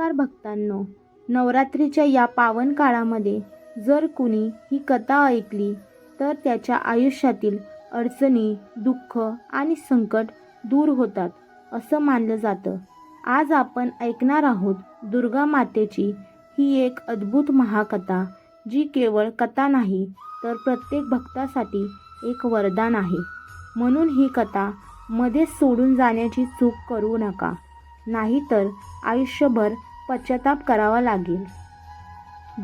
नमस्कार भक्तांनो नवरात्रीच्या या पावन काळामध्ये जर कुणी ही कथा ऐकली तर त्याच्या आयुष्यातील अडचणी दुःख आणि संकट दूर होतात असं मानलं जातं. आज आपण ऐकणार आहोत दुर्गा मातेची ही एक अद्भुत महाकथा जी केवळ कथा नाही तर प्रत्येक भक्तासाठी एक वरदान आहे. म्हणून ही कथा मध्येच सोडून जाण्याची चूक करू नका. नाहीतर आयुष्यभर पश्चाताप करावा लागेल.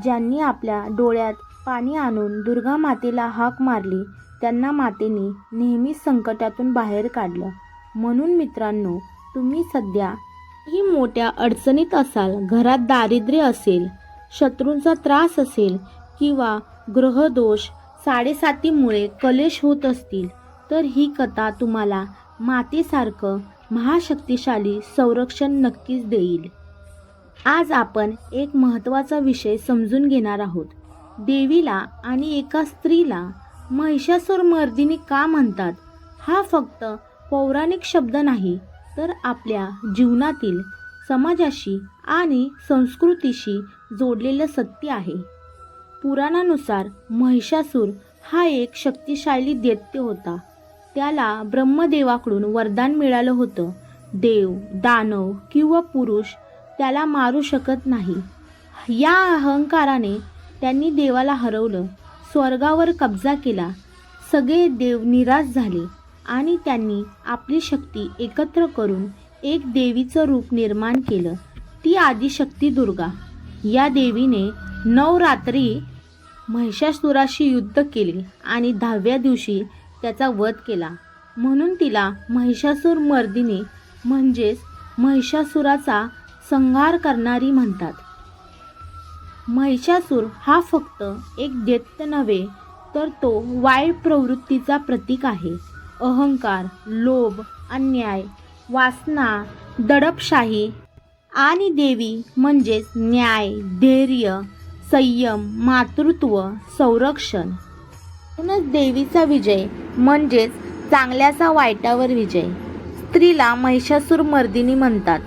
ज्यांनी आपल्या डोळ्यात पाणी आणून दुर्गा मातेला हाक मारली त्यांना मातेने नेहमीच संकटातून बाहेर काढलं. म्हणून मित्रांनो तुम्ही सध्या ही मोठ्या अडचणीत असाल घरात दारिद्र्य असेल शत्रूंचा त्रास असेल किंवा ग्रहदोष साडेसातीमुळे कलेश होत असतील तर ही कथा तुम्हाला मातेसारखं महाशक्तिशाली संरक्षण नक्कीच देईल. आज आपण एक महत्त्वाचा विषय समजून घेणार आहोत. देवीला आणि एका स्त्रीला महिषासूर मर्दिनी का म्हणतात? हा फक्त पौराणिक शब्द नाही तर आपल्या जीवनातील समाजाशी आणि संस्कृतीशी जोडलेलं सत्य आहे. पुराणानुसार महिषासूर हा एक शक्तिशाली दैत्य होता. त्याला ब्रह्मदेवाकडून वरदान मिळालं होतं. देव दानव किंवा पुरुष त्याला मारू शकत नाही. या अहंकाराने त्यांनी देवाला हरवलं. स्वर्गावर कब्जा केला. सगळे देव निराश झाले आणि त्यांनी आपली शक्ती एकत्र करून एक देवीचं रूप निर्माण केलं. ती आदिशक्ती दुर्गा. या देवीने नऊ रात्री महिषासुराशी युद्ध केले आणि दहाव्या दिवशी त्याचा वध केला. म्हणून तिला महिषासूर मर्दिनी म्हणजेच महिषासुराचा संहार करणारी म्हणतात. महिषासूर हा फक्त एक दैत्य नव्हे तर तो वाईट प्रवृत्तीचा प्रतीक आहे. अहंकार लोभ अन्याय वासना दडपशाही आणि देवी म्हणजेच न्याय धैर्य संयम मातृत्व संरक्षण. म्हणूनच देवीचा विजय म्हणजेच चांगल्याचा वाईटावर विजय. स्त्रीला महिषासूर मर्दिनी म्हणतात.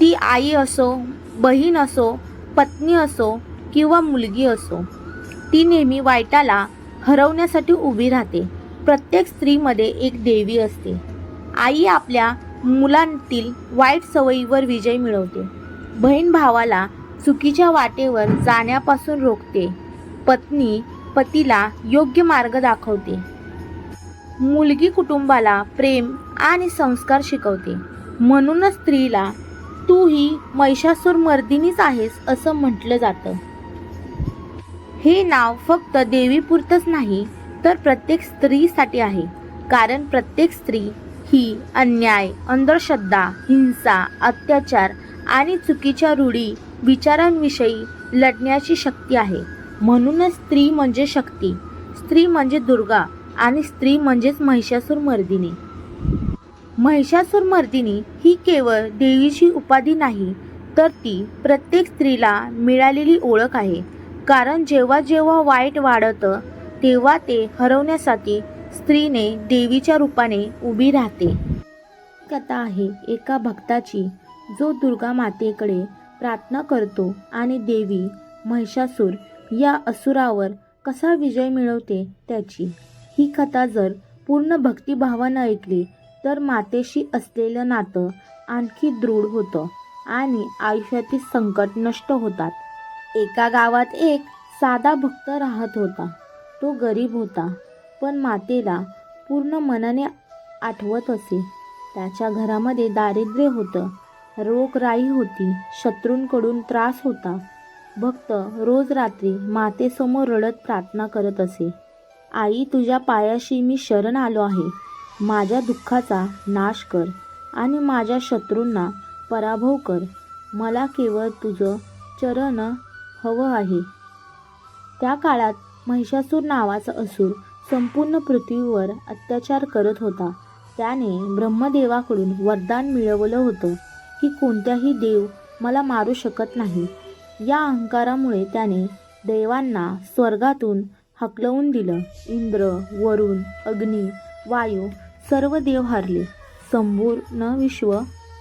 ती आई असो बहीण असो पत्नी असो किंवा मुलगी असो ती नेहमी वाईटाला हरवण्यासाठी उभी राहते. प्रत्येक स्त्रीमध्ये एक देवी असते. आई आपल्या मुलांतील वाईट सवयीवर विजय मिळवते. बहीण भावाला चुकीच्या वाटेवर जाण्यापासून रोखते. पत्नी पतीला योग्य मार्ग दाखवते. मुलगी कुटुंबाला प्रेम आणि संस्कार शिकवते. म्हणूनच स्त्रीला तू ही महिषासूर मर्दिनीच आहेस असं म्हटलं जातं. हे नाव फक्त देवीपुरतंच नाही तर प्रत्येक स्त्रीसाठी आहे. कारण प्रत्येक स्त्री ही अन्याय अंधश्रद्धा हिंसा अत्याचार आणि चुकीच्या रूढी विचारांविषयी लढण्याची शक्ती आहे. म्हणूनच स्त्री म्हणजे शक्ती. स्त्री म्हणजे दुर्गा आणि स्त्री म्हणजेच महिषासूर मर्दिनी. महिषासूर मर्दिनी ही केवळ देवीची उपाधी नाही तर ती प्रत्येक स्त्रीला मिळालेली ओळख आहे. कारण जेव्हा जेव्हा वाईट वाढतं तेव्हा ते हरवण्यासाठी स्त्रीने देवीच्या रूपाने उभी राहते. कथा आहे एका भक्ताची जो दुर्गा मातेकडे प्रार्थना करतो आणि देवी महिषासूर या असुरावर कसा विजय मिळवते त्याची. ही कथा जर पूर्ण भक्तिभावानं ऐकली तर मातेशी असलेलं नातं आणखी दृढ होतं आणि आयुष्यातील संकट नष्ट होतात. एका गावात एक साधा भक्त राहत होता. तो गरीब होता पण मातेला पूर्ण मनाने आठवत असे. त्याच्या घरामध्ये दारिद्र्य होतं रोगराई होती शत्रूंकडून त्रास होता. भक्त रोज रात्री मातेसमोर रडत प्रार्थना करत असे. आई तुझ्या पायाशी मी शरण आलो आहे. माझ्या दुःखाचा नाश कर आणि माझ्या शत्रूंना पराभव कर. मला केवळ तुझं चरण हवं आहे. त्या काळात महिषासूर नावाचा असूर संपूर्ण पृथ्वीवर अत्याचार करत होता. त्याने ब्रह्मदेवाकडून वरदान मिळवलं होतं की कोणत्याही देव मला मारू शकत नाही. या अहंकारामुळे त्याने देवांना स्वर्गातून हकलवून दिलं. इंद्र वरुण अग्नी वायू सर्व देव हरले. संपूर्ण विश्व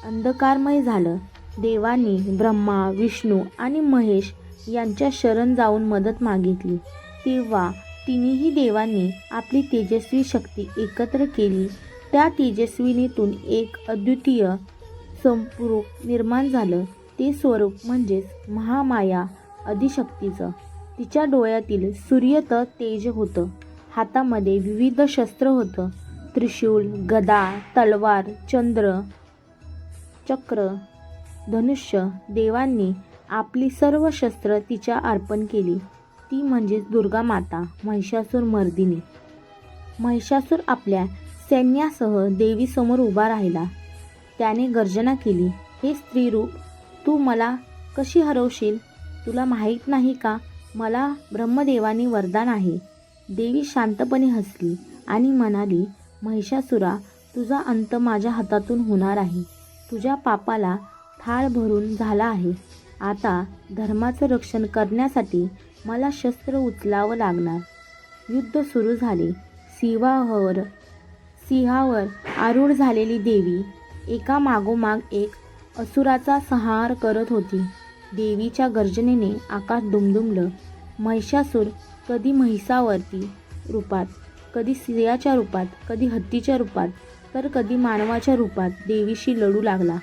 अंधकारमय झालं. देवांनी ब्रह्मा विष्णू आणि महेश यांच्या शरण जाऊन मदत मागितली. तेव्हा तिन्ही देवांनी आपली तेजस्वी शक्ती एकत्र केली. त्या तेजस्विनीतून एक अद्वितीय संपूरक निर्माण झालं. ते स्वरूप म्हणजेच महामाया अधिशक्तीचं. तिच्या डोळ्यातील सूर्यत तेज होतं. हातामध्ये विविध शस्त्र होतं. त्रिशूल गदा तलवार चंद्र चक्र धनुष्य देवांनी आपली सर्व शस्त्र तिच्या अर्पण केली. ती म्हणजेच दुर्गा माता महिषासूर मर्दिनी. महिषासूर आपल्या सैन्यासह देवीसमोर उभा राहिला. त्याने गर्जना केली हे स्त्रीरूप तू मला कशी हरवशील? तुला माहीत नाही का? मला ब्रह्मदेवाने वरदान आहे. देवी शांतपणे हसली आणि म्हणाली महिषासुरा तुझा अंत माझ्या हातातून होणार आहे. तुझ्या पापाला थाळ भरून झाला आहे. आता धर्माचं रक्षण करण्यासाठी मला शस्त्र उचलावं लागणार. युद्ध सुरू झाले. सिंहावर सिंहावर आरूढ झालेली देवी एका मागोमाग एक असुराचा संहार करत होती. देवीच्या गर्जनेने आकाश दुमदुमलं महिषासूर कधी महिषावरती रूपात कधी स्त्रियाच्या रूपात कधी हत्तीच्या रूपात तर कधी मानवाच्या रूपात देवीशी लढू लागला.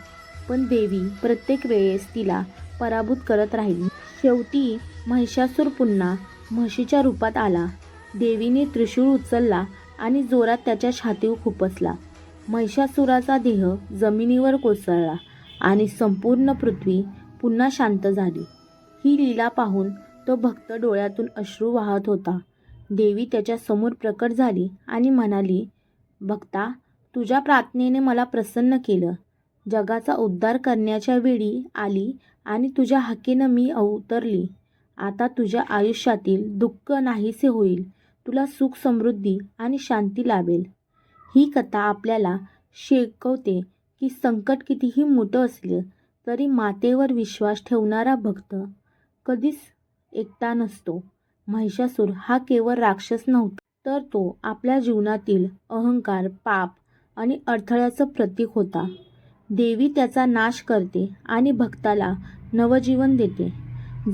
पण देवी प्रत्येक वेळेस तिला पराभूत करत राहिली. शेवटी महिषासूर पुन्हा म्हशीच्या रूपात आला. देवीने त्रिशूळ उचलला आणि जोरात त्याच्या छातीवर खुपसला. महिषासुराचा देह जमिनीवर कोसळला आणि संपूर्ण पृथ्वी पुन्हा शांत झाली. ही लीला पाहून तो भक्त डोळ्यातून अश्रू वाहत होता. देवी त्याच्यासमोर प्रकट झाली आणि म्हणाली भक्ता तुझ्या प्रार्थनेने मला प्रसन्न केलं. जगाचा उद्धार करण्याच्या वेळी आली आणि तुझ्या हाकेनं मी अवतरली. आता तुझ्या आयुष्यातील दुःख नाहीसे होईल. तुला सुख समृद्धी आणि शांती लाभेल. ही कथा आपल्याला शिकवते की संकट कितीही मोठं असलं तरी मातेवर विश्वास ठेवणारा भक्त कधीच एकटा नसतो. महिषासूर हा केवळ राक्षस नव्हता तर तो आपल्या जीवनातील अहंकार पाप आणि अडथळ्याचं प्रतीक होता. देवी त्याचा नाश करते आणि भक्ताला नवजीवन देते.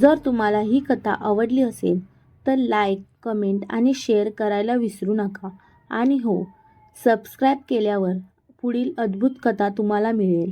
जर तुम्हाला ही कथा आवडली असेल तर लाईक कमेंट आणि शेअर करायला विसरू नका. आणि हो सबस्क्राईब केल्यावर पुढील अद्भुत कथा तुम्हाला मिळेल.